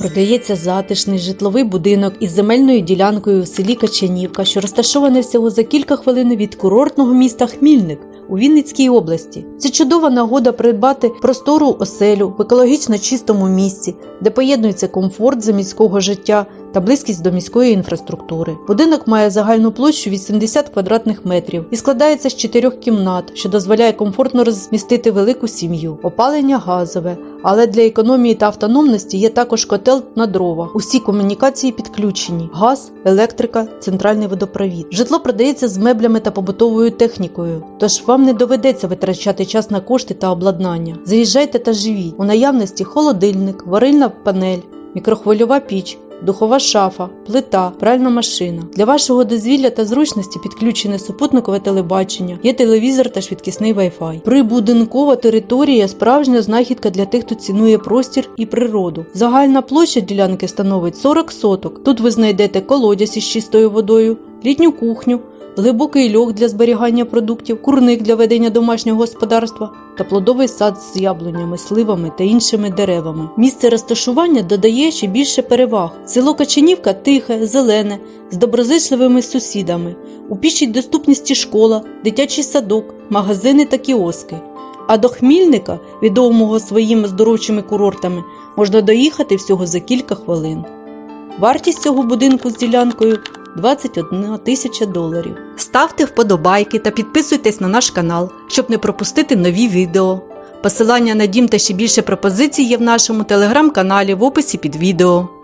Продається затишний житловий будинок із земельною ділянкою в селі Качанівка, що розташоване всього за кілька хвилин від курортного міста Хмільник у Вінницькій області. Це чудова нагода придбати простору оселю в екологічно чистому місці, де поєднується комфорт заміського життя та близькість до міської інфраструктури. Будинок має загальну площу 80 квадратних метрів і складається з чотирьох кімнат, що дозволяє комфортно розмістити велику сім'ю. Опалення газове, але для економії та автономності є також котел на дрова. Усі комунікації підключені: газ, електрика, центральний водопровід. Житло продається з меблями та побутовою технікою, тож вам не доведеться витрачати час на кошти та обладнання. Заїжджайте та живіть. У наявності холодильник, варильна панель, мікрохвильова піч. Духова шафа, плита, пральна машина. Для вашого дозвілля та зручності підключене супутникове телебачення, є телевізор та швидкісний Wi-Fi. Прибудинкова територія справжня знахідка для тих, хто цінує простір і природу. Загальна площа ділянки становить 40 соток. Тут ви знайдете колодязь із чистою водою, літню кухню, глибокий льох для зберігання продуктів, курник для ведення домашнього господарства та плодовий сад з яблунями, сливами та іншими деревами. Місце розташування додає ще більше переваг. Село Качанівка тихе, зелене, з доброзичливими сусідами. У пішій доступності школа, дитячий садок, магазини та кіоски. А до Хмільника, відомого своїми здоровчими курортами, можна доїхати всього за кілька хвилин. Вартість цього будинку з ділянкою 21 тисяча доларів. Ставте вподобайки та підписуйтесь на наш канал, щоб не пропустити нові відео. Посилання на дім та ще більше пропозицій є в нашому телеграм-каналі в описі під відео.